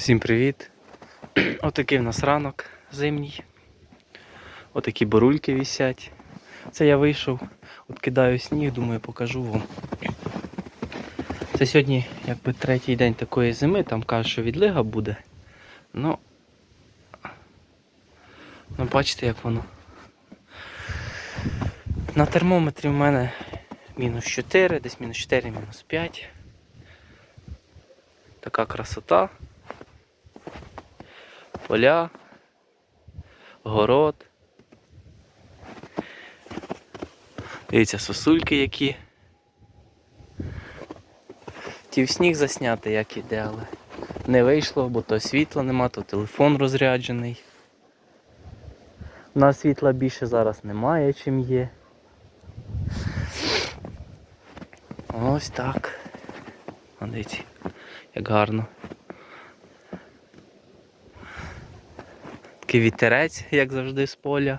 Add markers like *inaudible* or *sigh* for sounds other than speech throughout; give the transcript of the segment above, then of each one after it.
Всім привіт! *clears throat* Отакий в нас ранок зимній. Отакі борульки висять. Це я вийшов, от кидаю сніг, думаю, покажу вам. Це сьогодні якби третій день такої зими, там кажуть, що відлига буде. Ну, ну бачите, як воно. На термометрі в мене мінус 4, десь мінус 4, мінус 5. Така красота. Поля, город. Дивіться, сосульки які. Ті в сніг засняти, як іде, але не вийшло, бо то світла нема, то телефон розряджений. У нас світла більше зараз немає, чим є. Ось так. Дивіться, як гарно. Такий вітерець, як завжди, з поля.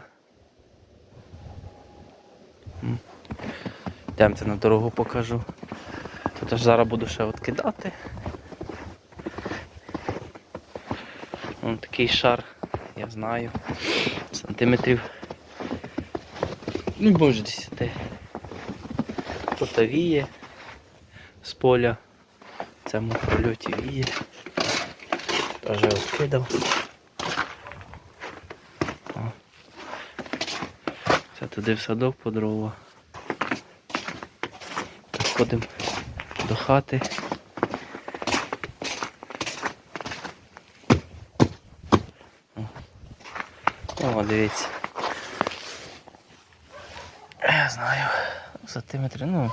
Йдемте на дорогу покажу. Тут аж зараз буду ще от кидати. Вон такий шар, я знаю. Сантиметрів. Ну, може 10. Тут віє з поля. В цьому польоті віє. Теж розкидав. Це туди в садок по дрова. Підходимо до хати. О, дивіться. Я знаю, сантиметри, ну,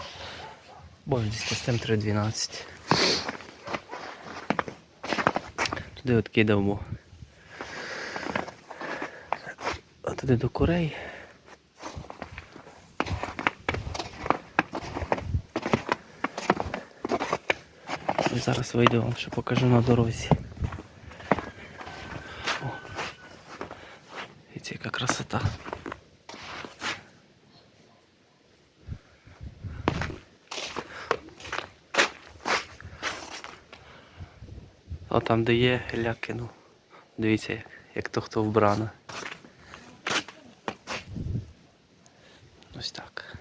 боже, десь сантиметри 12. Туди от кидав, бо. А туди до курей. Зараз вийду вам, що покажу на дорозі. О. Дивіться, яка красота. А там, де є, ля кинув. Дивіться, як, як то хто вбрано. Ось так.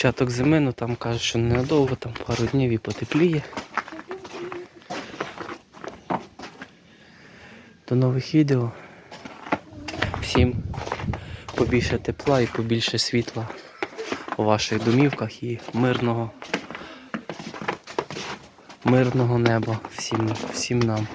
Початок зими, ну там кажуть, що ненадовго, там пару днів і потепліє. До нових відео. Всім побільше тепла і побільше світла у ваших домівках і мирного, мирного неба всім, всім нам.